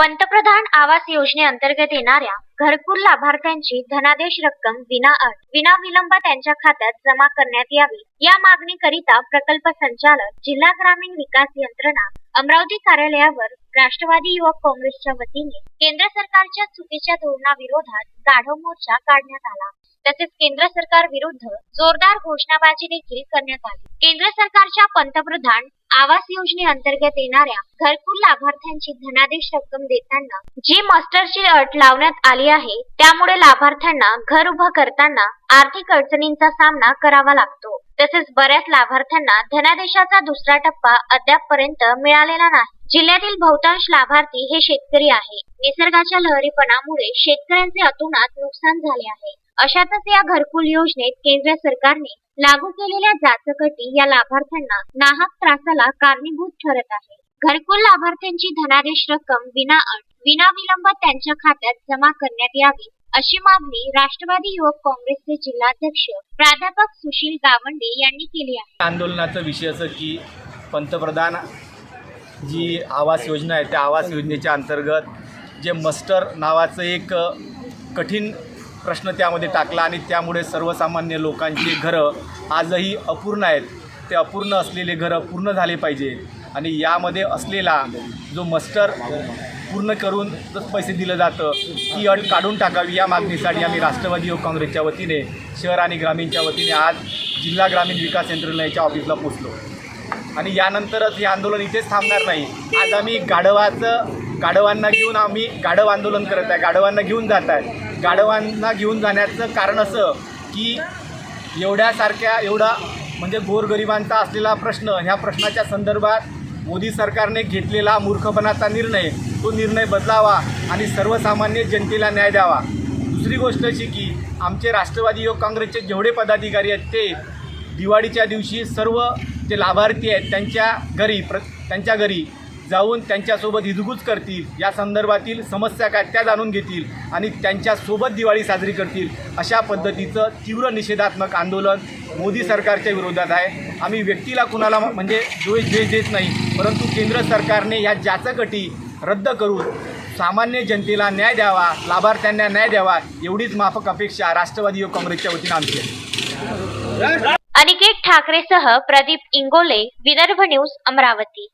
पंतप्रधान आवास योजनेअंतर्गत येणाऱ्या घरकुल लाभार्थ्यांची धनादेश रक्कम विना अट विना विलंब त्यांच्या खात्यात जमा करण्यात यावी. या मागणीकरिता प्रकल्प संचालक जिल्हा ग्रामीण विकास यंत्रणा अमरावती कार्यालयावर राष्ट्रवादी युवक काँग्रेसच्या वतीने केंद्र सरकारच्या चुकीच्या धोरणाविरोधात गाढव मोर्चा काढण्यात आला. तसेच केंद्र सरकार विरुद्ध जोरदार घोषणाबाजी देखील करण्यात आली. केंद्र सरकारच्या पंतप्रधान आवास योजनेअंतर्गत येणाऱ्या घरकुल लाभार्थ्यांची धनादेश रक्कम देताना जी मस्टरची अट लावण्यात आली आहे त्यामुळे लाभार्थ्यांना घर उभं करताना आर्थिक अडचणींचा सामना करावा लागतो. तसेच बऱ्याच लाभार्थ्यांना धनादेशाचा दुसरा टप्पा अद्यापपर्यंत मिळालेला नाही. जिल्ह्यातील बहुतांश लाभार्थी हे शेतकरी आहे निसर्गाच्या लहरीपणामुळे शेतकऱ्यांचे अतोनात नुकसान झाले आहे. अशातच या घरकुल योजनेत केंद्र सरकारने लागू केलेल्या जाचकटी या लाभार्थ्यांना नाहक त्रासाला कारणीभूत ठरत आहे. घरकुल लाभार्थ्यांची धनादेश रक्कम विना अट विना विलंब त्यांच्या खात्यात जमा करण्यात यावी अशी मागणी राष्ट्रवादी युवक काँग्रेसचे जिल्हाध्यक्ष प्राध्यापक सुशील गावंडे यांनी केली आहे. आंदोलनाचा विषय असं की पंतप्रधान जी आवास योजना आहे त्या आवास योजनेच्या अंतर्गत जे मस्टर नावाचं एक कठीण प्रश्न त्यामध्ये टाकला आणि त्यामुळे सर्वसामान्य लोकांची घरं आजही अपूर्ण आहेत. ते अपूर्ण असलेले घरं पूर्ण झाले पाहिजे आणि यामध्ये असलेला जो मस्टर पूर्ण करून पैसे दिलं जातं ती अट काढून टाकावी या मागणीसाठी आम्ही राष्ट्रवादी युवक काँग्रेसच्या वतीने शहर आणि ग्रामीणच्या वतीने आज जिल्हा ग्रामीण विकास यंत्रणेच्या ऑफिसला पोचलो आणि यानंतरच हे आंदोलन इथेच थांबणार नाही. आज आम्ही गाढवाचं गाढवांना घेऊन आम्ही गाढव आंदोलन करत आहे गाढवांना घेऊन जात आहे गाढवांना घेऊन जाण्याचं कारण असं की एवढ्यासारख्या एवढा म्हणजे गोरगरिबांचा असलेला प्रश्न ह्या प्रश्नाच्या संदर्भात मोदी सरकारने घेतलेला मूर्खपणाचा निर्णय तो निर्णय बदलावा आणि सर्वसामान्य जनतेला न्याय द्यावा. दुसरी गोष्ट अशी की आमचे राष्ट्रवादी युवक काँग्रेसचे जेवढे पदाधिकारी आहेत ते दिवाळीच्या दिवशी सर्व जे लाभार्थी आहेत त्यांच्या घरी प्र त्यांच्या घरी जाऊन त्यांच्यासोबत हिजगूज करतील. या संदर्भातील समस्या काय त्या जाणून घेतील आणि त्यांच्यासोबत दिवाळी साजरी करतील अशा पद्धतीचं तीव्र निषेधात्मक आंदोलन मोदी सरकारच्या विरोधात आहे. आम्ही व्यक्तीला कुणाला म्हणजे द्वेष द्वेष देत नाही परंतु केंद्र सरकारने या जाचकटी रद्द करून सामान्य जनतेला न्याय द्यावा लाभार्थ्यांना न्याय द्यावा एवढीच माफक अपेक्षा राष्ट्रवादी युवक काँग्रेसच्या वतीनं आमची अनिकेत ठाकरेसह प्रदीप इंगोले विदर्भ न्यूज अमरावती.